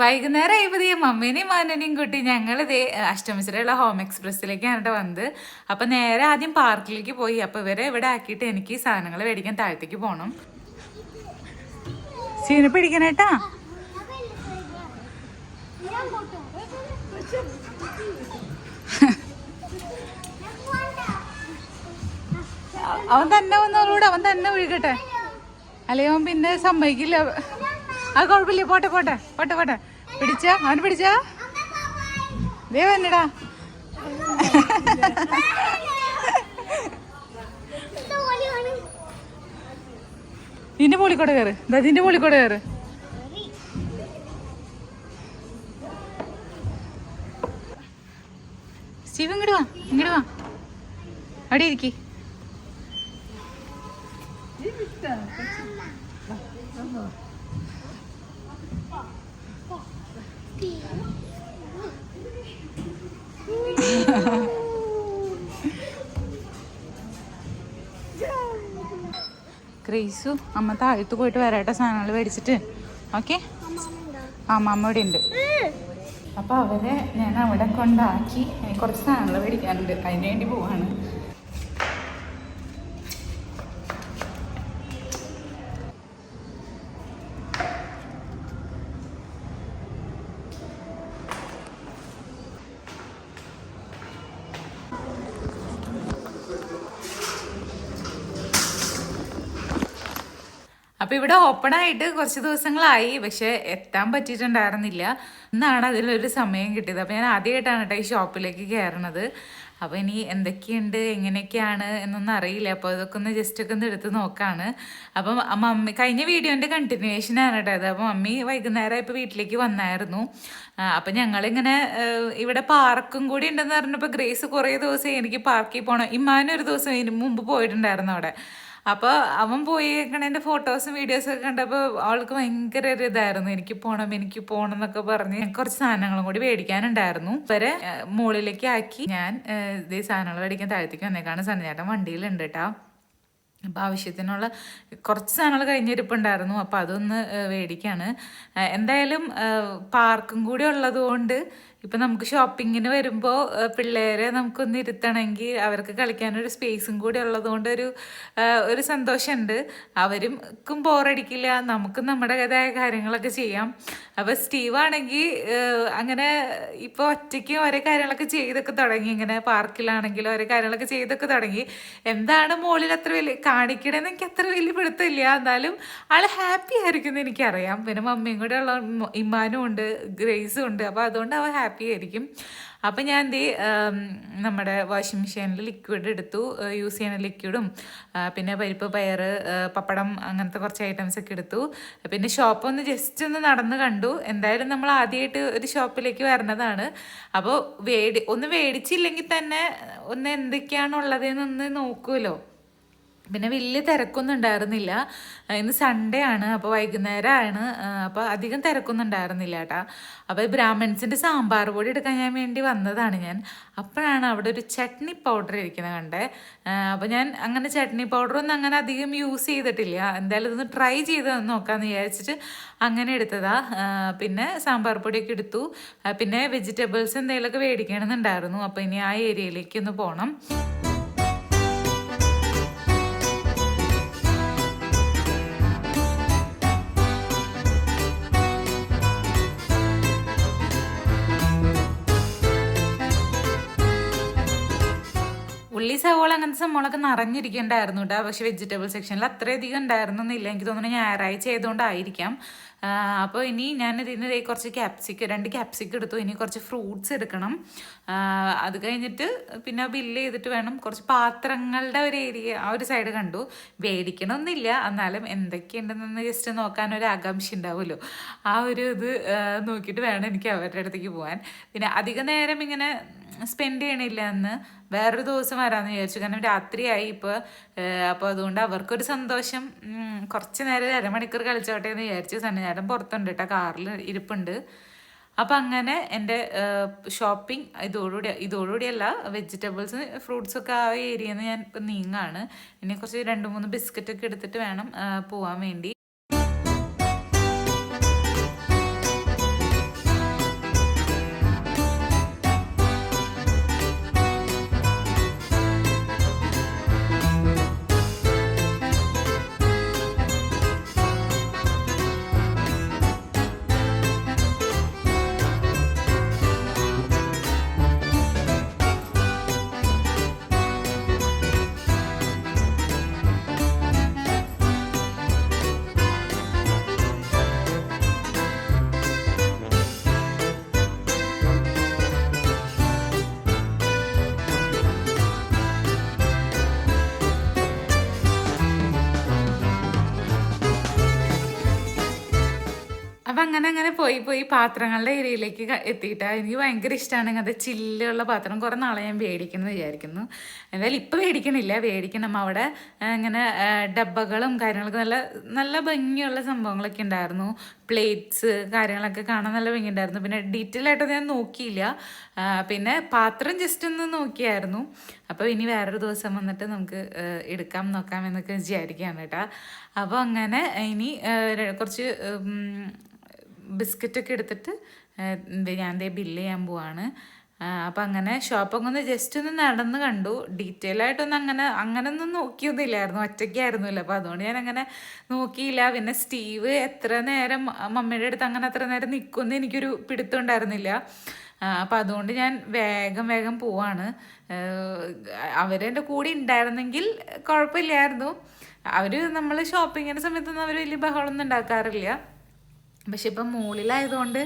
വൈകുന്നേരം ആയപ്പോഴേ മമ്മീനെയും മാനനെയും കൂട്ടി ഞങ്ങൾ ഇതേ അഷ്ടമിശ്രയുള്ള ഹോം എക്സ്പ്രസ്സിലേക്കാണ് കേട്ടോ വന്നത്. അപ്പൊ നേരെ ആദ്യം പാർക്കിലേക്ക് പോയി. അപ്പൊ ഇവരെ ഇവിടെ ആക്കിയിട്ട് എനിക്ക് സാധനങ്ങൾ മേടിക്കാൻ താഴത്തേക്ക് പോകണം സീന പിടിക്കണേട്ടാ അവൻ തന്നെ വന്നോളൂടെ. അവൻ തന്നെ ഒഴുകട്ടെ. അല്ലെങ്കിൽ അവൻ പിന്നെ സമ്മതിക്കില്ല. ആ കുഴപ്പമില്ല പോട്ടെ പോട്ടെ പോട്ടെ പോട്ടെ. പിടിച്ച? അവൻ പിടിച്ച? ദേ വന്നടാ നിന്റെ പോളിക്കോടെ കയറ്. ദാ നിന്റെ പോളിക്കോടെ കയറ്. സ്റ്റീവ് ഇങ്ങോട്ട് വാ ഇങ്ങോട്ട് വാ. അവിടെ ഇരിക്കി. ക്രേസു അമ്മ താഴത്ത് പോയിട്ട് വരാട്ടെ സാധനങ്ങൾ മേടിച്ചിട്ട്. ഓക്കെ? ആ മാമ ഇവിടെ ഉണ്ട്. അപ്പൊ അവരെ ഞാൻ അവിടെ കൊണ്ടാക്കി കുറച്ച് സാധനങ്ങൾ മേടിക്കാനുണ്ട്. അതിന് വേണ്ടി പോവാണ്. അപ്പൊ ഇവിടെ ഓപ്പൺ ആയിട്ട് കുറച്ച് ദിവസങ്ങളായി പക്ഷെ എത്താൻ പറ്റിയിട്ടുണ്ടായിരുന്നില്ല. ഇന്നാണ് അതിലൊരു സമയം കിട്ടിയത്. അപ്പോൾ ഞാൻ ആദ്യമായിട്ടാണ് കേട്ടോ ഈ ഷോപ്പിലേക്ക് കയറണത് അപ്പോൾ ഇനി എന്തൊക്കെയുണ്ട് എങ്ങനെയൊക്കെയാണ് എന്നൊന്നും അറിയില്ല. അപ്പോൾ അതൊക്കെ ഒന്ന് ജസ്റ്റ് ഒക്കെ ഒന്ന് എടുത്ത് നോക്കാണ്. അപ്പം മമ്മി കഴിഞ്ഞ വീഡിയോന്റെ കണ്ടിന്യൂവേഷൻ ആണ് കേട്ടോ അത് അപ്പോൾ മമ്മി വൈകുന്നേരം ഇപ്പോൾ വീട്ടിലേക്ക് വന്നായിരുന്നു. അപ്പം ഞങ്ങളിങ്ങനെ ഇവിടെ പാർക്കും കൂടി ഉണ്ടെന്ന് പറഞ്ഞപ്പോൾ ഗ്രേസ് കുറേ ദിവസം എനിക്ക് പാർക്കിൽ പോകണം ഇമ്മാനൊരു ദിവസം ഇതിന് മുമ്പ് പോയിട്ടുണ്ടായിരുന്നു അവിടെ. അപ്പോൾ അവൻ പോയേക്കണേന്റെ ഫോട്ടോസും വീഡിയോസും ഒക്കെ കണ്ടപ്പോൾ അവൾക്ക് ഭയങ്കര ഒരു ഇതായിരുന്നു. എനിക്ക് പോകണം എനിക്ക് പോകണം എന്നൊക്കെ പറഞ്ഞ് കുറച്ച് സാധനങ്ങളും കൂടി മേടിക്കാനുണ്ടായിരുന്നു. വരെ മുകളിലേക്ക് ആക്കി ഞാൻ ഇതേ സാധനങ്ങൾ മേടിക്കാൻ താഴത്തേക്ക് വന്നേക്കാണ്. സന്നിചേട്ടൻ വണ്ടിയിലുണ്ട് കേട്ടോ അപ്പോൾ ആവശ്യത്തിനുള്ള കുറച്ച് സാധനങ്ങൾ കഴിഞ്ഞിരിപ്പുണ്ടായിരുന്നു അപ്പോൾ അതൊന്ന് മേടിക്കാണ്. എന്തായാലും പാർക്കും കൂടി ഉള്ളത് കൊണ്ട് ഇപ്പം നമുക്ക് ഷോപ്പിങ്ങിന് വരുമ്പോൾ പിള്ളേരെ നമുക്കൊന്ന് ഇരുത്തണമെങ്കിൽ അവർക്ക് കളിക്കാനൊരു സ്പേസും കൂടി ഉള്ളതുകൊണ്ട് ഒരു ഒരു സന്തോഷമുണ്ട്. അവർക്കും ബോറടിക്കില്ല നമുക്കും നമ്മുടേതായ കാര്യങ്ങളൊക്കെ ചെയ്യാം. അപ്പോൾ സ്റ്റീവ് ആണെങ്കിൽ അങ്ങനെ ഇപ്പോൾ ഒറ്റയ്ക്ക് ഓരോ കാര്യങ്ങളൊക്കെ ചെയ്തൊക്കെ തുടങ്ങി. ഇങ്ങനെ പാർക്കിലാണെങ്കിലും ഓരോ കാര്യങ്ങളൊക്കെ ചെയ്തൊക്കെ തുടങ്ങി. എന്താണ് മോളിൽ അത്ര വലിയ കാണിക്കണമെന്ന് എനിക്ക് അത്ര വലിയ പിടുത്തമില്ല. എന്നാലും ആൾ ഹാപ്പി ആയിരിക്കും എന്ന് എനിക്കറിയാം. പിന്നെ മമ്മിയും കൂടെ ഉള്ള ഇമ്മാനും ഉണ്ട് ഗ്രേസും ഉണ്ട്. അപ്പോൾ അതുകൊണ്ട് അവ ഹാപ്പി ആയിരിക്കും അപ്പം ഞാൻ ഉം, നമ്മുടെ വാഷിംഗ് മെഷീനിൽ ലിക്വിഡ് എടുത്തു. യൂസ് ചെയ്യുന്ന ലിക്വിഡും പിന്നെ പരിപ്പ് പയർ പപ്പടം അങ്ങനത്തെ കുറച്ച് ഐറ്റംസ് ഒക്കെ എടുത്തു. പിന്നെ ഷോപ്പ് ഒന്ന് ജസ്റ്റ് ഒന്ന് നടന്ന് കണ്ടു. എന്തായാലും നമ്മൾ ആദ്യമായിട്ട് ഒരു ഷോപ്പിലേക്ക് വരണതാണ്. അപ്പോൾ വേടി ഒന്ന് വേടിച്ചില്ലെങ്കിൽ തന്നെ ഒന്ന് എന്തൊക്കെയാണുള്ളതെന്നൊന്ന് നോക്കുമല്ലോ പിന്നെ വലിയ തിരക്കൊന്നും ഉണ്ടായിരുന്നില്ല. ഇന്ന് സൺഡേ ആണ് അപ്പോൾ വൈകുന്നേരമാണ് അപ്പോൾ അധികം തിരക്കൊന്നും ഉണ്ടായിരുന്നില്ല കേട്ടാ. അപ്പോൾ ഈ ബ്രാഹ്മിൺസിന്റെ സാമ്പാർ പൊടി എടുക്കാൻ ഞാൻ വേണ്ടി വന്നതാണ് ഞാൻ. അപ്പോഴാണ് അവിടെ ഒരു ചട്നി പൗഡർ ഇരിക്കുന്നത് കണ്ടേ. അപ്പോൾ ഞാൻ അങ്ങനെ ചട്നി പൗഡറൊന്നും അങ്ങനെ അധികം യൂസ് ചെയ്തിട്ടില്ല. എന്തായാലും ഇതൊന്ന് ട്രൈ ചെയ്ത് നോക്കാമെന്ന് വിചാരിച്ചിട്ട് അങ്ങനെ എടുത്തതാ. പിന്നെ സാമ്പാർ പൊടിയൊക്കെ എടുത്തു. പിന്നെ വെജിറ്റബിൾസ് എന്തെങ്കിലുമൊക്കെ മേടിക്കണമെന്നുണ്ടായിരുന്നു. അപ്പോൾ ഇനി ആ ഏരിയയിലേക്ക് ഒന്ന് പോകണം സവോള അങ്ങനത്തെ സംഭവങ്ങളൊക്കെ നിറഞ്ഞിരിക്കണ്ടായിരുന്നു കേട്ടോ പക്ഷെ വെജിറ്റബിൾ സെക്ഷനിൽ അത്രയധികം എന്നില്ല എനിക്ക് തോന്നുന്നു ഞായറാഴ്ച ആയതുകൊണ്ടായിരിക്കാം അപ്പോൾ ഇനി ഞാൻ ഇതിന് കുറച്ച് ക്യാപ്സിക്ക് രണ്ട് ക്യാപ്സിക്ക് എടുത്തു. ഇനി കുറച്ച് ഫ്രൂട്ട്സ് എടുക്കണം. അത് കഴിഞ്ഞിട്ട് പിന്നെ ബില്ല് ചെയ്തിട്ട് വേണം. കുറച്ച് പാത്രങ്ങളുടെ ഒരു ഏരിയ ആ ഒരു സൈഡ് കണ്ടു. മേടിക്കണമെന്നില്ല എന്നാലും എന്തൊക്കെയുണ്ടെന്ന് ജസ്റ്റ് നോക്കാൻ ഒരു ആകാംക്ഷ ഉണ്ടാവുമല്ലോ. ആ ഒരു ഇത് നോക്കിയിട്ട് വേണം എനിക്ക് അവരുടെ അടുത്തേക്ക് പോകാൻ പിന്നെ അധിക നേരം ഇങ്ങനെ സ്പെൻഡ് ചെയ്യണില്ല എന്ന് വേറൊരു ദിവസം വരാമെന്ന് വിചാരിച്ചു. കാരണം രാത്രിയായി ഇപ്പോൾ അപ്പോൾ അതുകൊണ്ട് അവർക്കൊരു സന്തോഷം. കുറച്ച് നേരം അരമണിക്കൂർ കളിച്ചോട്ടെ എന്ന് വിചാരിച്ചു. സന്നിധാനം പുറത്തുണ്ട് കേട്ടോ കാറിൽ ഇരിപ്പുണ്ട്. അപ്പം അങ്ങനെ എന്റെ ഷോപ്പിംഗ് ഇതോടുകൂടി ഇതോടുകൂടിയല്ല വെജിറ്റബിൾസ് ഫ്രൂട്ട്സ് ഒക്കെ ആ ഏരിയയിൽ നിന്ന് ഞാൻ ഇപ്പം നീങ്ങാണ്. ഇനി കുറച്ച് രണ്ട് മൂന്ന് ബിസ്ക്കറ്റ് ഒക്കെ എടുത്തിട്ട് വേണം പോവാൻ വേണ്ടി. അങ്ങനെ അങ്ങനെ പോയി പോയി പാത്രങ്ങളുടെ ഏരിയയിലേക്ക് എത്തിയിട്ടാണ് എനിക്ക് ഭയങ്കര ഇഷ്ടമാണ് ഇങ്ങനത്തെ ചില്ലുള്ള പാത്രം. കുറേ നാളെ ഞാൻ മേടിക്കണം എന്ന് വിചാരിക്കുന്നു. എന്തായാലും ഇപ്പം മേടിക്കണില്ല മേടിക്കണം അവിടെ ഇങ്ങനെ ഡബ്ബകളും കാര്യങ്ങളൊക്കെ നല്ല നല്ല ഭംഗിയുള്ള സംഭവങ്ങളൊക്കെ ഉണ്ടായിരുന്നു. പ്ലേറ്റ്സ് കാര്യങ്ങളൊക്കെ കാണാൻ നല്ല ഭംഗി ഉണ്ടായിരുന്നു. പിന്നെ ഡീറ്റെയിൽ ആയിട്ട് ഞാൻ നോക്കിയില്ല. പിന്നെ പാത്രം ജസ്റ്റ് ഒന്ന് നോക്കിയായിരുന്നു. അപ്പോൾ ഇനി വേറൊരു ദിവസം വന്നിട്ട് നമുക്ക് എടുക്കാം നോക്കാം എന്നൊക്കെ വിചാരിക്കുകയാണ് കേട്ടോ. അപ്പോൾ അങ്ങനെ ഇനി കുറച്ച് ബിസ്ക്കറ്റൊക്കെ എടുത്തിട്ട് ഞാൻ ദേ ബില്ല് ചെയ്യാൻ പോവാണ്. അപ്പം അങ്ങനെ ഷോപ്പൊക്കെ ഒന്ന് ജസ്റ്റ് ഒന്ന് നടന്ന് കണ്ടു. ഡീറ്റെയിൽ ആയിട്ടൊന്നും അങ്ങനെ അങ്ങനെ ഒന്നും നോക്കിയൊന്നുമില്ലായിരുന്നു ഒറ്റയ്ക്കായിരുന്നില്ല അപ്പോൾ അതുകൊണ്ട് ഞാൻ അങ്ങനെ നോക്കിയില്ല. പിന്നെ സ്റ്റീവ് എത്ര നേരം മമ്മിയുടെ അടുത്ത് അങ്ങനെ അത്ര നേരം നിൽക്കുമെന്ന് എനിക്കൊരു പിടുത്തം ഉണ്ടായിരുന്നില്ല. അപ്പം അതുകൊണ്ട് ഞാൻ വേഗം വേഗം പോവാണ്. അവരെന്റെ കൂടെ ഉണ്ടായിരുന്നെങ്കിൽ കുഴപ്പമില്ലായിരുന്നു. അവർ നമ്മൾ ഷോപ്പിങ്ങിന്റെ സമയത്തൊന്നും അവർ വലിയ ബഹളമൊന്നും ഉണ്ടാക്കാറില്ല. പക്ഷെ ഇപ്പം മുകളിലായതുകൊണ്ട്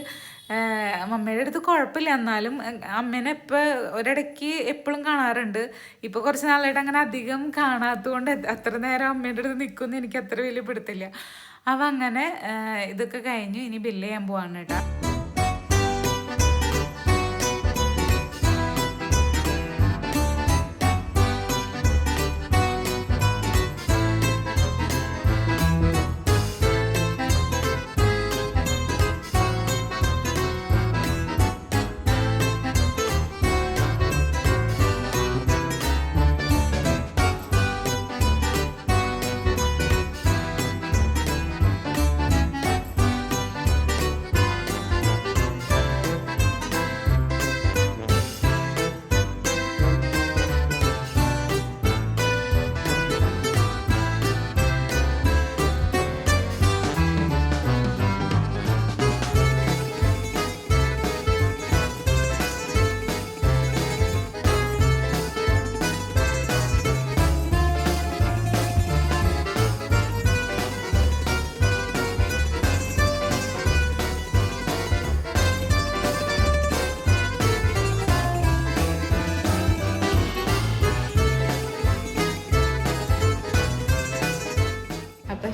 മമ്മയുടെ അടുത്ത് കുഴപ്പമില്ല. എന്നാലും അമ്മേനെ ഇപ്പോൾ ഒരിടയ്ക്ക് എപ്പോഴും കാണാറുണ്ട്. ഇപ്പോൾ കുറച്ച് നാളായിട്ട് അങ്ങനെ അധികം കാണാത്തതുകൊണ്ട് അത്ര നേരം അമ്മയുടെ അടുത്ത് നിൽക്കുമെന്ന് എനിക്ക് അത്ര വലിയ പിടുത്തില്ല അപ്പം അങ്ങനെ ഇതൊക്കെ കഴിഞ്ഞു. ഇനി ബില്ല് ചെയ്യാൻ പോവാണ് കേട്ടോ.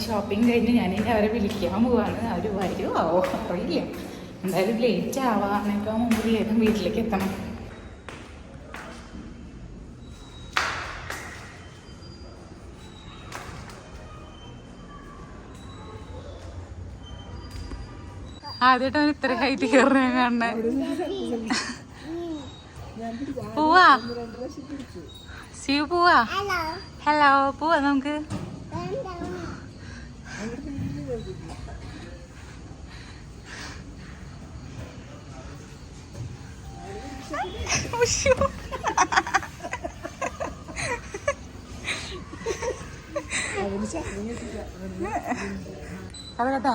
ഷോപ്പിംഗ് കഴിഞ്ഞ് ഞാനിനി അവരെ വിളിക്കാൻ പോവാണ്. അവർ വരുമോ ആവോ അറിയില്ല എന്തായാലും ലേറ്റ് ആവാനേക്കാൾ മുമ്പ് ഏതും വീട്ടിലേക്ക് എത്തണം. ആദ്യമായിട്ടാണ് ഇത്ര ഹൈറ്റ് കയറുന്ന കാണണേ പോവാ. ശിവ പോവാ. ഹലോ പോവാ നമുക്ക്. അത് കേട്ടോ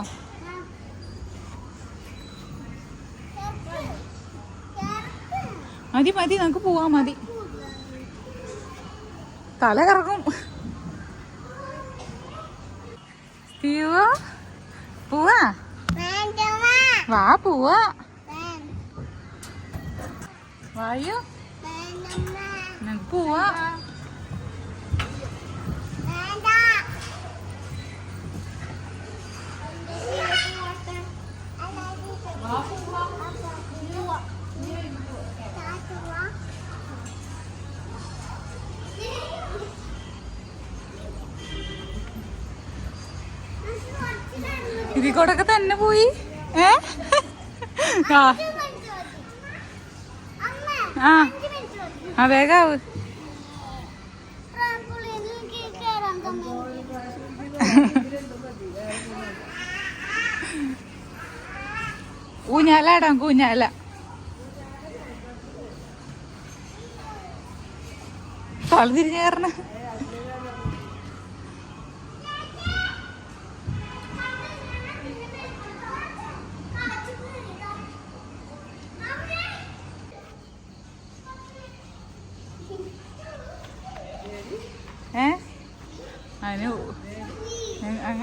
മതി മതി നമുക്ക് പോവാ മതി. തല കറങ്ങും. സ്റ്റീവ് പോവാ? വാ പോവാ. വായോ. പോവാ? ഇതിൽ കൂടെ തന്നെ പോയി. ഏ? ആ. ആ. വേഗാവ് ഊഞ്ഞാല. ഇടാം ഊഞ്ഞാല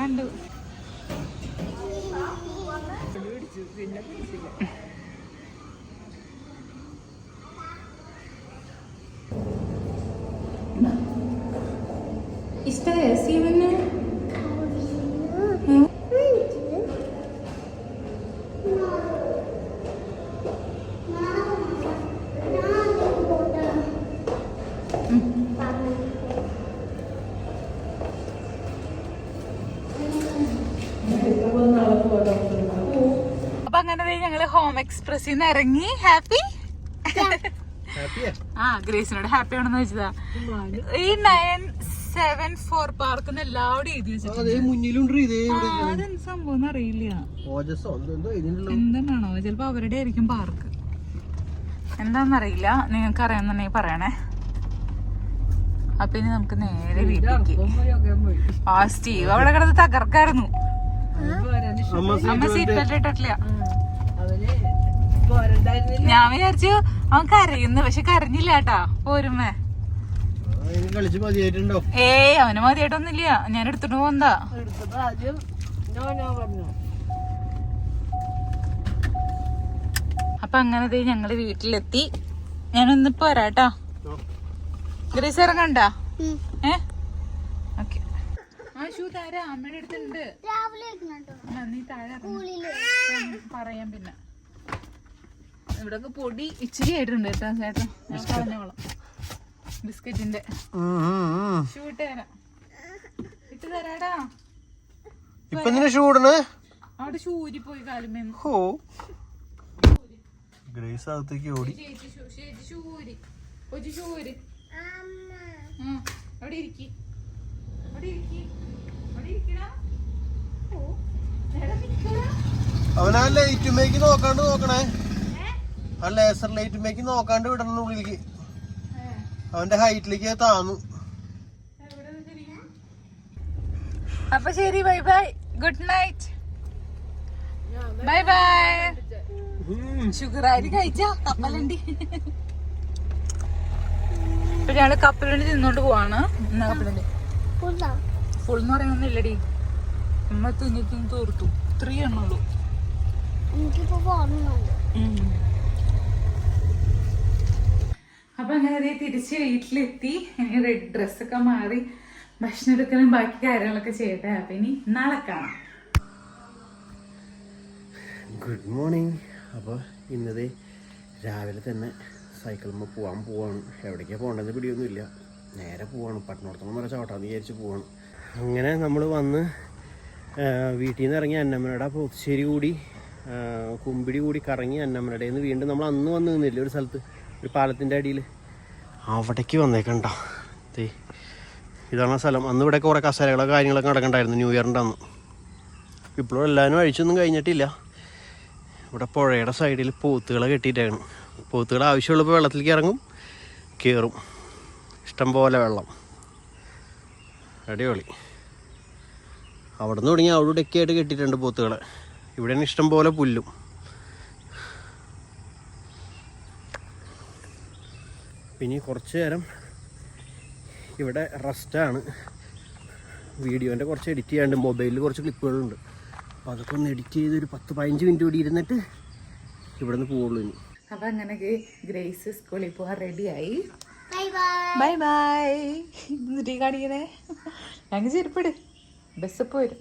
അങ്ങണ്ട് ഗ്രാം എക്സ്പ്രസിൽ നിന്ന് ഇറങ്ങി ഹാപ്പി ആ ഗ്രേസിനോട് ഹാപ്പി ആണെന്ന് വെച്ചതാ. ഈ നയൻ സെവൻ ഫോർ പാർക്ക് എല്ലാവരും എഴുതി വെച്ചിട്ടുണ്ട്. അതെന്ത് സംഭവം അറിയില്ല എന്താണോ ചിലപ്പോ അവരുടെ ആയിരിക്കും പാർക്ക് എന്താന്നറിയില്ല. നിങ്ങൾക്ക് അറിയാന്നുണ്ടെങ്കിൽ പറയണേ. അപ്പൊ ഇനി നമുക്ക് നേരെ വീട്ടിലേക്ക്. ആ സ്റ്റീവ് അവിടെ കിടന്ന് തകർക്കായിരുന്നു. അമ്മ സീറ്റ് ബെൽറ്റ് ഇട്ടിട്ടില്ല. ഞാൻ വിചാരിച്ചു അവൻ കരയുന്നു പക്ഷെ കരഞ്ഞില്ല കേട്ടാ. പോരുമേ ഏയ് അവന് മതിയായിട്ടൊന്നുമില്ല. ഞാൻ എടുത്തിട്ട് പോന്താ അപ്പൊ അങ്ങനെ ഞങ്ങൾ വീട്ടിലെത്തി. ഞാനൊന്നിപ്പോ വരാട്ടോ ഗ്രീസ് ഇറങ്ങണ്ട? ഏ? ആ ഷൂ താരാ അമ്മയുടെ അടുത്തുണ്ട്. ആ, നീ താഴെ പറയാം പിന്നെ. ഇവിടൊക്കെ പൊടി ഇച്ചിരി ആയിട്ടുണ്ട് കേട്ടോ ചേട്ടാ. ഞാൻ കളഞ്ഞോളാം ബിസ്ക്കറ്റിന്റെ. ഷൂ ഇട്ട് തരാം. ഇട്ട് തരാടാ. ഇപ്പൊ എന്തിനാ ഷൂടണ് അവിടെ ഷൂരി പോയി കാലുമേന്ന് ഹോ. ഗ്രേസ് അകത്തേക്ക് ഓടി. ഷൂ അവിടെ ഇരിക്കി. അവിടെ ഇരിക്കി അവിടെ ഇരിക്കടാ ഓ എടാ നിക്കടാ അവൻ ലൈറ്റ് മേക്ക് നോക്കാണ്ട് നോക്കണേ? ആ ലേസർ ലൈറ്റുമേക്ക് നോക്കാണ്ട് വിടണം ഉള്ളിലേക്ക്. അവന്റെ ഹൈറ്റിലേക്ക് താന്നു. അപ്പൊ ശരി bye bye good night bye bye sugar ആയിട്ട് കഴിച്ചാ കപ്പലണ്ടി. ഇപ്പൊ ഞങ്ങൾ കപ്പലണ്ടി തിന്നോണ്ട് പോവാണ്. എന്നാ കപ്പലണ്ടി. ഫുൾ എന്ന് പറയുന്നില്ലടി നമ്മൾ തിന്നി തിന്ന് തീർത്തു. ഇത്രയേ എണ്ണുള്ളൂ എനിക്കിപ്പോ ഓർമ്മയുണ്ട് അപ്പൊ അങ്ങനെ ദേ തിരിച്ച് വീട്ടിലെത്തി. ഇനി റെഡ് ഡ്രസ്സൊക്കെ മാറി ഭക്ഷണം എടുക്കലും ബാക്കി കാര്യങ്ങളൊക്കെ ചെയ്യട്ടെ. അപ്പൊ ഇനി നാളെ കാണാം. ഗുഡ് മോർണിംഗ് അപ്പോൾ ഇന്നത് രാവിലെ തന്നെ സൈക്കിളിൽ പോകാൻ പോവാണ്. എവിടേക്കാണ് പോകേണ്ടത് പിടിയൊന്നുമില്ല. നേരെ പോവാണ്. പട്ടണത്തോളം വരെ ചവിട്ടാന്ന് വിചാരിച്ച് പോവാണ്. അങ്ങനെ നമ്മൾ വന്ന് ആ, വീട്ടിൽ നിന്ന് ഇറങ്ങി അന്നമ്മനയുടെ പോക്ശ്ശേരി കൂടി ആ, കുമ്പിടി കൂടി കറങ്ങി അന്നമ്മയുടെ നിന്ന് വീണ്ടും നമ്മൾ അന്ന് വന്ന് നിന്നില്ല ഒരു സ്ഥലത്ത്? ഒരു പാലത്തിന്റെ അടിയിൽ അവിടേക്ക് വന്നേക്കണ്ട. ദേ ഇതാണ് സ്ഥലം. അന്ന് ഇവിടെ കുറേ കസേരകളോ കാര്യങ്ങളൊക്കെ നടക്കണ്ടായിരുന്നു ന്യൂ ഇയറിന്റെ അന്ന്. ഇപ്പോഴും എല്ലാവരും അഴിച്ചൊന്നും കഴിഞ്ഞിട്ടില്ല. ഇവിടെ പുഴയുടെ സൈഡിൽ പോത്തുകളെ കെട്ടിയിട്ടാണ് പോത്തുകൾ ആവശ്യമുള്ളപ്പോൾ വെള്ളത്തിലേക്ക് ഇറങ്ങും കയറും ഇഷ്ടം പോലെ വെള്ളം. അടിപൊളി. അവിടെ നിന്ന് തുടങ്ങി അവിടെ ഇവിടെയൊക്കെ ആയിട്ട് കെട്ടിയിട്ടുണ്ട് പോത്തുകളെ. ഇവിടെയാണ് ഇഷ്ടം പോലെ പുല്ലും. പിന്നെ കുറച്ച് നേരം ഇവിടെ റെസ്റ്റാണ് വീഡിയോന്റെ കുറച്ച് എഡിറ്റ് ചെയ്യാണ്ട് മൊബൈലിൽ കുറച്ച് ക്ലിപ്പുകളുണ്ട് അപ്പോൾ അതൊക്കെ ഒന്ന് എഡിറ്റ് ചെയ്ത് ഒരു പത്ത് പതിനഞ്ച് മിനിറ്റ് കൂടി ഇരുന്നിട്ട് ഇവിടെ നിന്ന് പോവുള്ളൂ ഇനി. അപ്പൊ അങ്ങനെ ഗ്രേസ് സ്കൂളിൽ പോകാൻ റെഡിയായി ബൈ ബൈ കാണിക്കണേ ഞങ്ങൾ ചെരുപ്പിട് ബസ് പോരും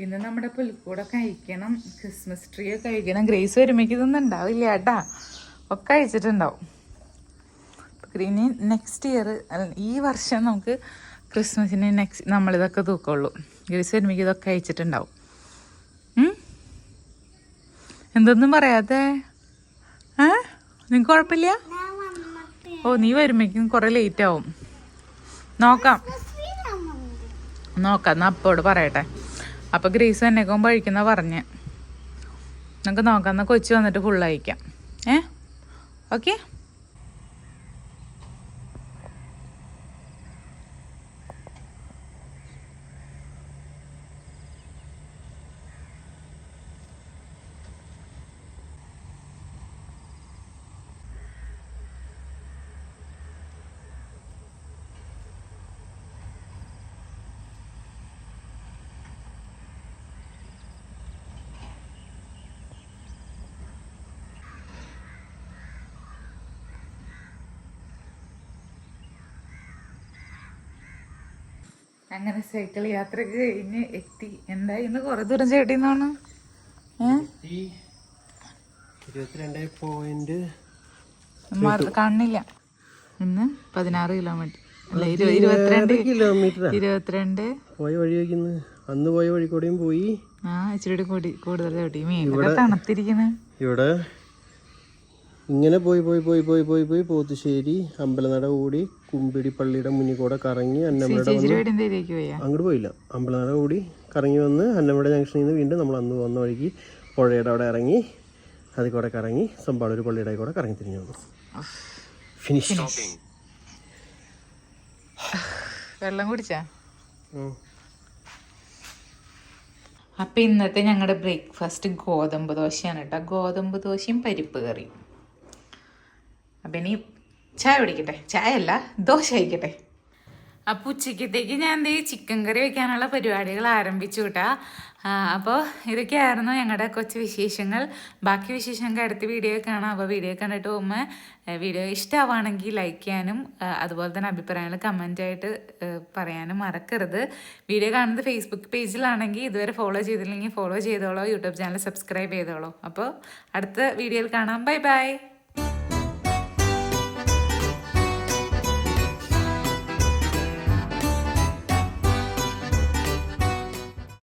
ഇന്ന് നമ്മുടെ പുൽക്കൂടെ കഴിക്കണം. ക്രിസ്മസ് ട്രീ ഒക്കെ കഴിക്കണം. ഗ്രേസ് വരുമ്പോഴേക്ക് ഇതൊന്നും ഉണ്ടാവില്ല കേട്ടാ. ഒക്കെ കഴിച്ചിട്ടുണ്ടാവും. ഇനി നെക്സ്റ്റ് ഇയർ ഈ വർഷം നമുക്ക് ക്രിസ്മസിന് നെക്സ്റ്റ് നമ്മളിതൊക്കെ തൂക്കുള്ളൂ. ഗ്രേസ് വരുമ്പോഴേക്ക് ഇതൊക്കെ കഴിച്ചിട്ടുണ്ടാവും. എന്തൊന്നും പറയാതെ. ഏ? നിങ്ങൾക്ക് കുഴപ്പമില്ല? ഓ നീ വരുമ്പോഴേക്കും കുറേ ലേറ്റ് ആവും. നോക്കാം. നോക്കാം. എന്നാ അപ്പോട് പറയട്ടെ. അപ്പൊ ഗ്രേസ് കൊണ്ട് കഴിക്കുന്ന പറഞ്ഞ്. നമുക്ക് നോക്കാം എന്നാൽ കൊച്ചു വന്നിട്ട് ഫുൾ അയക്കാം ഏ? ഓക്കെ അങ്ങനെ സൈക്കിൾ യാത്രയ്ക്ക് കഴിഞ്ഞ് എത്തി. എന്താ ഇന്ന് കുറെ ദൂരം ചേട്ടിന്നാണ്. കാണില്ല. ഇന്ന് പതിനാറ് കിലോമീറ്റർ അല്ല ഇരു- ഇരുപത്തിരണ്ട് കിലോമീറ്റർ ഇരുപത്തിരണ്ട്. പോയ വഴി അന്ന് പോയ വഴി കൂടെയും പോയി. ആ ഇച്ചിരി കൂടി കൂടുതൽ തണുത്തിരിക്കുന്നത് ഇവിടെ ഇങ്ങനെ പോയി പോയി പോയി പോയി പോയി പോയി പോത്തുശ്ശേരി അമ്പലനട കൂടി കുമ്പിടി പള്ളിയുടെ മുന്നിൽ കൂടെ കറങ്ങി അന്നമ്മയുടെ അങ്ങോട്ട് പോയില്ല. അമ്പലനട കൂടി കറങ്ങി വന്ന് അന്നമ്മയുടെ ജംഗ്ഷനിൽ നിന്ന് വീണ്ടും നമ്മൾ അന്ന് വന്ന വഴിക്ക് പുഴയുടെ അവിടെ ഇറങ്ങി അതിൽ കൂടെ കറങ്ങി സമ്പാളൂർ പള്ളിയുടെ കൂടെ കറങ്ങി തിരിഞ്ഞു വന്നു. ഫിനിഷ് വെള്ളം കുടിച്ചാ? അപ്പം ഇന്നത്തെ ഞങ്ങളുടെ ബ്രേക്ക്ഫാസ്റ്റ് ഗോതമ്പ് ദോശയാണ് കേട്ടോ. ഗോതമ്പ് ദോശയും പരിപ്പ് കറിയും. അപ്പം ഇനി ചായ പിടിക്കട്ടെ ചായ അല്ല ദോശ കഴിക്കട്ടെ? അപ്പോൾ ഉച്ചയ്ക്കത്തേക്ക് ഞാൻ ദേ ചിക്കൻ കറി വെക്കാനുള്ള പരിപാടികൾ ആരംഭിച്ചു കേട്ടാ അപ്പോൾ ഇതൊക്കെയായിരുന്നു ഞങ്ങളുടെ കൊച്ചു വിശേഷങ്ങൾ. ബാക്കി വിശേഷങ്ങൾക്ക് അടുത്ത വീഡിയോ കാണാം. അപ്പോൾ വീഡിയോ കണ്ടിട്ട് പോകുമ്പോൾ വീഡിയോ ഇഷ്ടമാവുകയാണെങ്കിൽ ലൈക്ക് ചെയ്യാനും അതുപോലെ തന്നെ അഭിപ്രായങ്ങൾ കമന്റായിട്ട് പറയാനും മറക്കരുത്. വീഡിയോ കാണുന്നത് ഫേസ്ബുക്ക് പേജിലാണെങ്കിൽ ഇതുവരെ ഫോളോ ചെയ്തില്ലെങ്കിൽ ഫോളോ ചെയ്തോളോ. യൂട്യൂബ് ചാനൽ സബ്സ്ക്രൈബ് ചെയ്തോളൂ. അപ്പോൾ അടുത്ത വീഡിയോയിൽ കാണാം. Bye bye